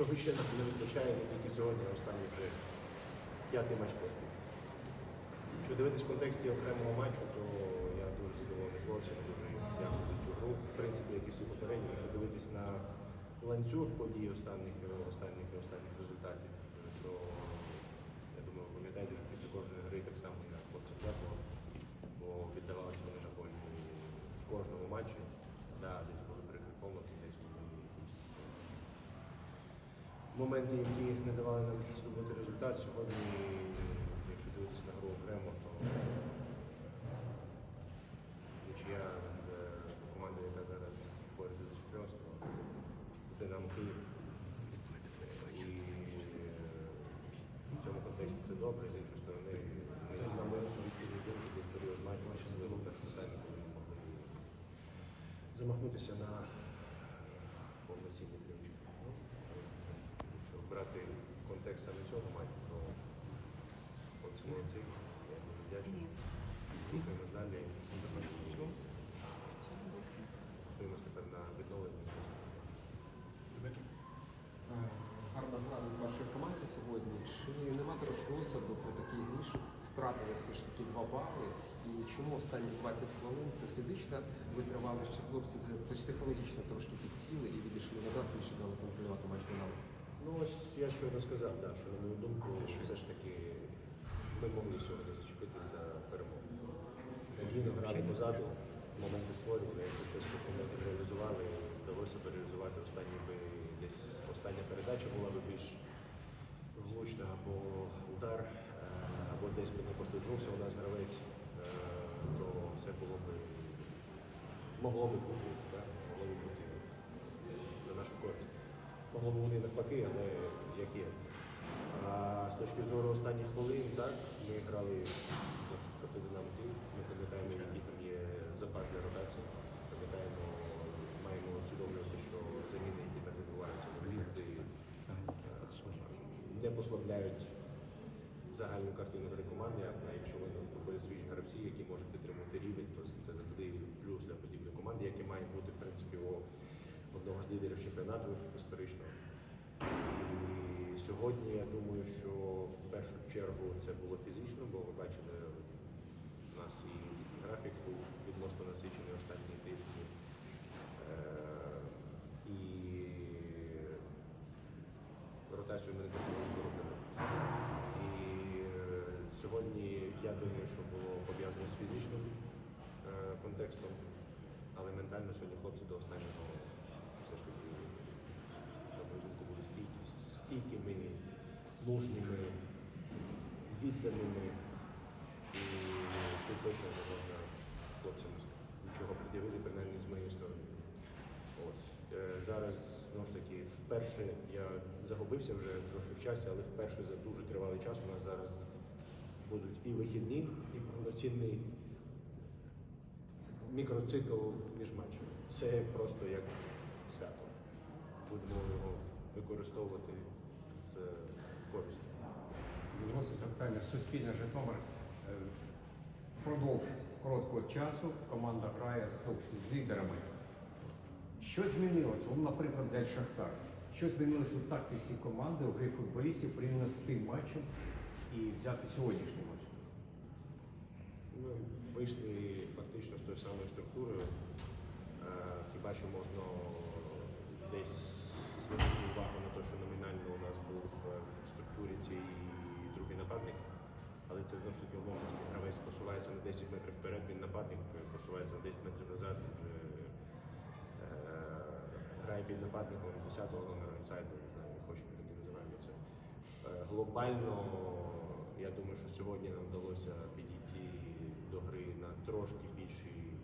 чого ще не вистачає не тільки сьогодні, а останній вже п'ятий матч поспіль. Якщо дивитись в контексті окремого матчу, то я дуже задоволений хлопцям, дуже дякую за цю гру. В принципі, як і всі попередні, якщо дивитись на ланцюг подій останніх, і останніх результатів, то я думаю, ви пам'ятаєте, що після кожної гри так само я хлопцям дякував, бо віддавалися вони на полі в кожному матчі. Да, десь були прикрі помилки, десь були якісь е, моменти, які не давали нам здобути результат. Сьогодні, якщо дивитися на гру окремо, то нічия з е, командою, яка зараз бореться за чемпіонство, з Динамо Київ. І е, в цьому контексті це добре, з іншої сторони, ми думку був період матчу, особливо в першому таймі, коли ми могли замахнутися на повноцінні тричі. Ну, Якщо брати контекст саме цього матчу, то хлопці молодці, я дуже вдячний. Рухаємось далі. Працюємось тепер на відновлення. Е, Гарна гра від вашої команди сьогодні. Чи нема трошки осаду при такій грі, що втратили все ж таки два бали? І чому останні 20 хвилин це фізична витривалість, чи хлопці психологічно трошки підсіли і відійшли назад, більше дали контролювати матч Динамо? Ну ось я щойно сказав, да, що на мою думку, все ж таки ми могли сьогодні зачепити за перемогу. Надійно грали позаду, моменти створювали, якщо щось реалізували, вдалося б реалізувати останні би десь остання передача була би більш влучна, або удар, е, або десь би не послизнувся у нас гравець, е, то все було би могло би бути, так, могло би бути на нашу користь. Могло вони навпаки, але як є. А з точки зору останніх хвилин, так, ми грали проти Динамо Київ. Ми пам'ятаємо, який там є запас для ротації. Пам'ятаємо, маємо усвідомлювати, що заміни, які там відбуваються, вони завжди е, не послабляють загальну картину гри команди, а якщо вони проходять свіжі гравці, які можуть підтримувати рівень, то це завжди плюс для подібної команди, яке має бути в принципі у одного з лідерів чемпіонату історично. І сьогодні я думаю, що в першу чергу це було фізично, бо ви бачили, у нас і графік був відносно насичений останні тижні. Е, І ротацію ми не робили. І е, сьогодні я думаю, що було пов'язано з фізичним е, контекстом, але ментально сьогодні хлопці до останнього все ж таки, на мою думку, були стійкі, стійкими, мужніми, відданими. І тут точно не можна хлопцям нічого пред'явити, принаймні з моєї сторони. Ось. Е, Зараз знову ж таки вперше я загубився вже трохи в часі, але вперше за дуже тривалий час у нас зараз будуть і вихідні, і повноцінний мікроцикл між матчами. Це просто як свято. Будемо його використовувати з користю. Відносить запитання Суспільне Житомир. Е, Впродовж короткого часу команда грає з- лідерами. Що змінилось? Ну, наприклад, взяти Шахтар. Що змінилось у тактиці команди у грі футболістів порівняно з тим матчем і взяти сьогоднішній матч? Ми вийшли фактично з тою самою структурою. Е, Хіба що можна десь звернути увагу на те, що номінально у нас був е, в структурі цій другий нападник, але це знову ж таки умовності. Гравець посувається на 10 метрів вперед, він нападник е, посувається на 10 метрів назад, він вже е, грає під нападником 10-го номера інсайду, не знаю, не хочу, так і називаємо це. Е, Глобально, я думаю, що сьогодні нам вдалося підійти до гри на трошки більшій е,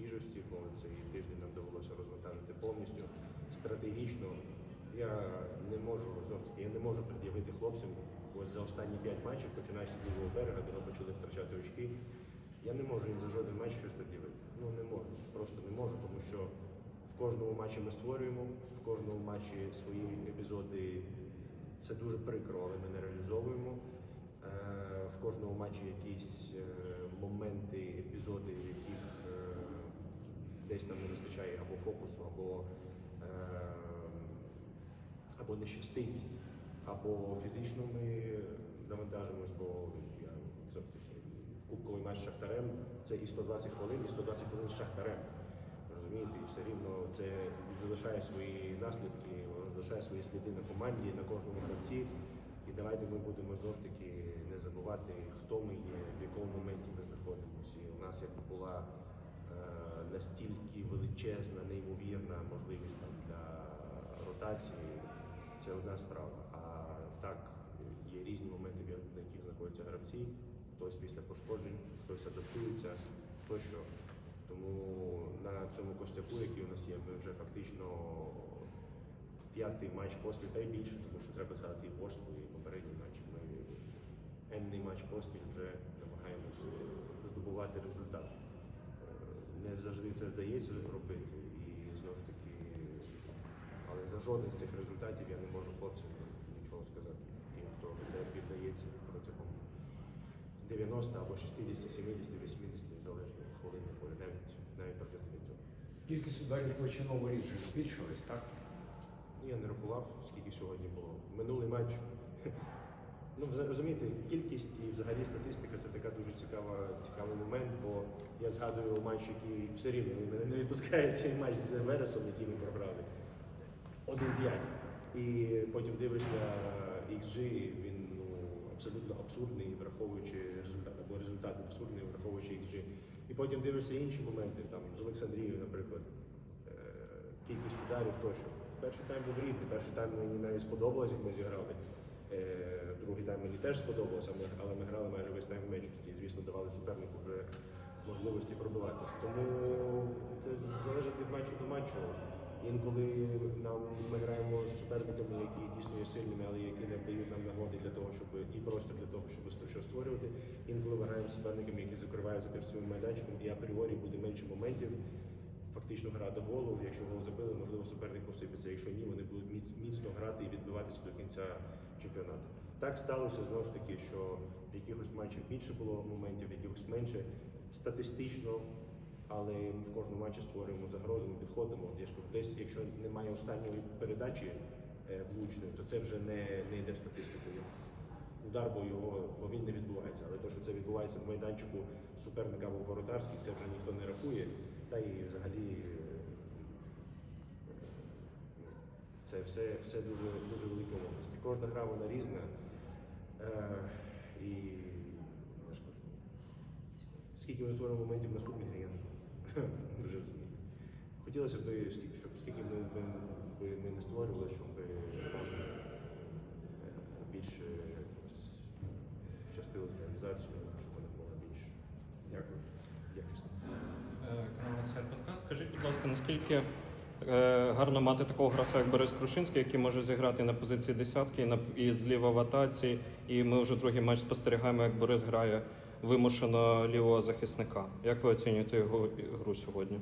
свіжості, бо цей тиждень нам довелося розвантажити повністю. Стратегічно я не можу знову ж таки, я не можу пред'явити хлопцям. Ось за останні 5 матчів, починаючи з лівого берега, де ми почали втрачати очки. Я не можу їм за жоден матч щось пред'явити. Ну не можу, просто не можу, тому що в кожному матчі ми створюємо, в кожному матчі свої епізоди це дуже прикро, але ми не реалізовуємо. Е, В кожному матчі якісь е, моменти, епізоди, в яких десь нам не вистачає або фокусу, або, е, або не щастить, або фізично ми навантажимось, бо я таки, кубковий матч з Шахтарем це і 120 хвилин, і 120 хвилин з Шахтарем. Розумієте, і все рівно це залишає свої наслідки, залишає свої сліди на команді, на кожному гравці. І давайте ми будемо знову ж таки не забувати, хто ми є, в якому моменті ми знаходимося. І у нас якби була настільки величезна, неймовірна можливість там для ротації. Це одна справа. А так є різні моменти, на яких знаходяться гравці. Хтось після пошкоджень, хтось адаптується, тощо. Тому на цьому костяку, який у нас є, ми вже фактично п'ятий матч поспіль та й більше, тому що треба згадати і Ворсклу, і попередній матч. Ми енний матч поспіль вже намагаємось здобувати результат. Не завжди це вдається робити, і знову ж таки, але за жоден з цих результатів я не можу хлопцям нічого сказати. Тим, хто не піддається протягом 90 або 60, 70, 80, залежно хвилин, навіть навіть протягом цього. Кількість ударів точно воріт вже збільшилась, так? Я не рахував, скільки сьогодні було. Минулий матч. Ну, розумієте, кількість і взагалі статистика це така дуже цікава, цікавий момент, бо я згадую матч, який все рівно мене не відпускає цей матч з Вересом, який ми програли. 1-5. І потім дивишся XG, він ну, абсолютно абсурдний, враховуючи результат, або результат абсурдний, враховуючи XG. І потім дивишся інші моменти, там з Олександрією, наприклад, е, кількість ударів тощо. Перший тайм був рідний, перший тайм мені навіть сподобалось, як ми зіграли. Е, Другий тайм мені теж сподобалося, але- ми грали майже весь тайм в меншості і, звісно, давали супернику вже можливості пробивати. Тому це залежить від матчу до матчу. Інколи нам ми граємо з суперниками, які дійсно є сильними, але які не дають нам нагоди для того, щоб і просто для того, щоб щось створювати. Інколи ми граємо з суперниками, які закриваються перед своїм майданчиком, і апріорі буде менше моментів. Фактично гра до голу. Якщо гол забили, можливо, суперник посипеться. Якщо ні, вони будуть міц- міцно грати і відбиватися до кінця чемпіонату. Так сталося знову ж таки, що в якихось матчах більше було моментів, в якихось менше. Статистично, але ми в кожному матчі створюємо загрозу, ми підходимо. От я ж кажу, десь, якщо немає останньої передачі е, влучної, то це вже не, не йде в статистику. Удар, бо його він не відбувається. Але те, що це відбувається в майданчику суперника або воротарський, це вже ніхто не рахує. Та і взагалі е, це все, все дуже, дуже великі області. Кожна гра вона різна. Е, і я ж кажу, скільки ми створимо моментів грі, я не вже розумієте. Хотілося б, щоб скільки ми, ми, ми, не створювали, щоб е, більше щастило з реалізацією, щоб вона була більш Дякую. Е, Подкаст. Скажіть, будь ласка, наскільки е, гарно мати такого гравця, як Борис Крушинський, який може зіграти на позиції десятки і на і зліва в атаці, і ми вже другий матч спостерігаємо, як Борис грає вимушено лівого захисника. Як ви оцінюєте його гру сьогодні?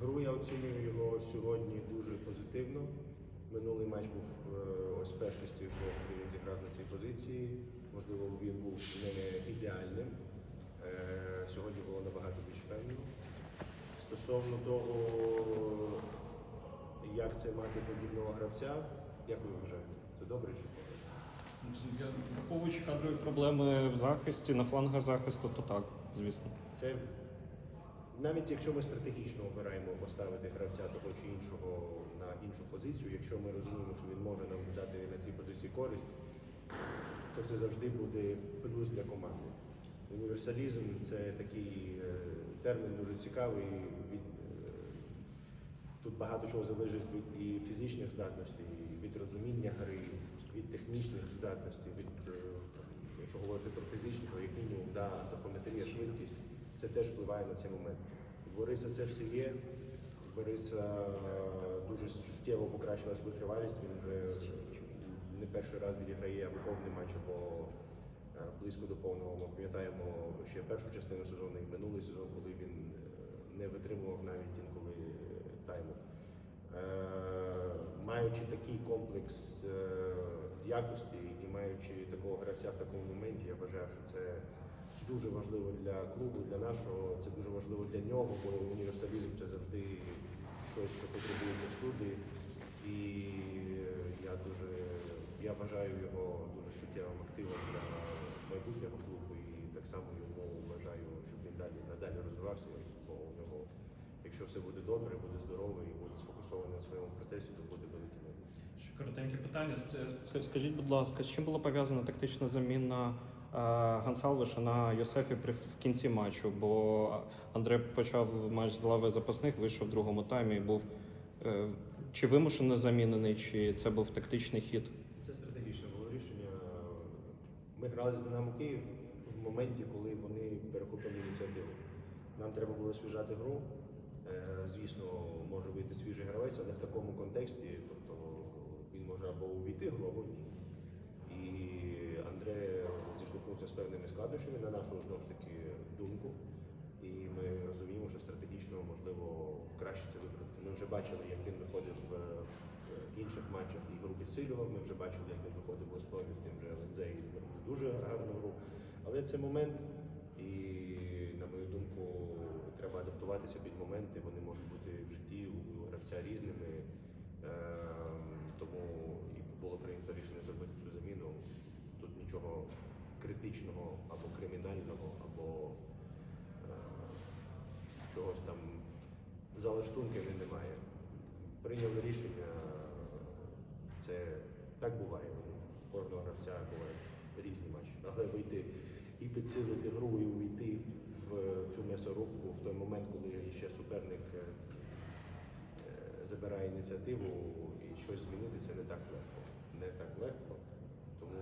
Гру я оцінюю його сьогодні дуже позитивно. Минулий матч був е, ось першості, він зіграв на цій позиції. Можливо, він був не ідеальним. Е, Сьогодні було набагато більш певно. Стосовно того, як це мати подібного гравця, як ви вважаєте? Це добре чи погано? Я, Враховуючи кадрові проблеми в захисті, на флангах захисту, то так, звісно. Це навіть якщо ми стратегічно обираємо поставити гравця того чи іншого на іншу позицію, якщо ми розуміємо, що він може нам дати на цій позиції користь, то це завжди буде плюс для команди. Універсалізм це такий е, термін дуже цікавий. Від, е, тут багато чого залежить від і фізичних здатностей, і від розуміння гри, від технічних здатностей, від е, якщо говорити про фізичні, то як мінімум да, топометрія, швидкість, це теж впливає на цей момент. Бориса це все є. Бориса дуже суттєво покращилась витривалість. Він вже не перший раз відіграє або повний матч, або близько до повного. Ми пам'ятаємо ще першу частину сезону і минулий сезон, коли він е, не витримував навіть інколи е, тайму. Е, Маючи такий комплекс е, якості і маючи такого гравця в такому моменті, я вважаю, що це дуже важливо для клубу, для нашого, це дуже важливо для нього, бо універсалізм це завжди щось, що потребується всюди. І я дуже я вважаю його дуже суттєвим активом для майбутнього клубу і так само йому бажаю, щоб він далі надалі розвивався, бо у нього, якщо все буде добре, буде здоровий і буде сфокусований на своєму процесі, то буде великий майбутнє. Ще коротеньке питання. Скажіть, будь ласка, з чим була пов'язана тактична заміна е, Гонсалвеша на Йосефі при в кінці матчу? Бо Андре почав матч з лави запасних, вийшов в другому таймі і був е, чи вимушено замінений, чи це був тактичний хід? Це стратегічне було рішення. Ми грали з Динамо Київ в моменті, коли вони перехопили ініціативу. Нам треба було свіжати гру. Е, Звісно, може вийти свіжий гравець, але в такому контексті, тобто він може або увійти гру, або ні. І Андре зіштовхнувся з певними складнощами, на нашу знову ж таки думку. І ми розуміємо, що стратегічно можливо краще це виправити. Ми вже бачили, як він виходив в інших матчах і гру підсилював. Ми вже бачили, як він виходив в основі з тим же робив дуже гарну гру. Але це момент, і на мою думку, треба адаптуватися під моменти. Вони можуть бути в житті у гравця різними. Ем, Тому і було прийнято рішення зробити цю заміну. Тут нічого критичного або кримінального, або е, чогось там за лаштунками немає. Прийняли рішення, це так буває. У кожного гравця бувають різні матчі. Але вийти і підсилити гру, і увійти в цю м'ясорубку в той момент, коли ще суперник е, забирає ініціативу і щось змінити, це не так легко. Не так легко. Тому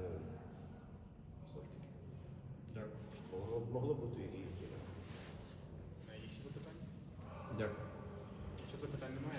Дякую. могло, могло бути і інакше. Є ще запитання? Дякую. Що запитань немає,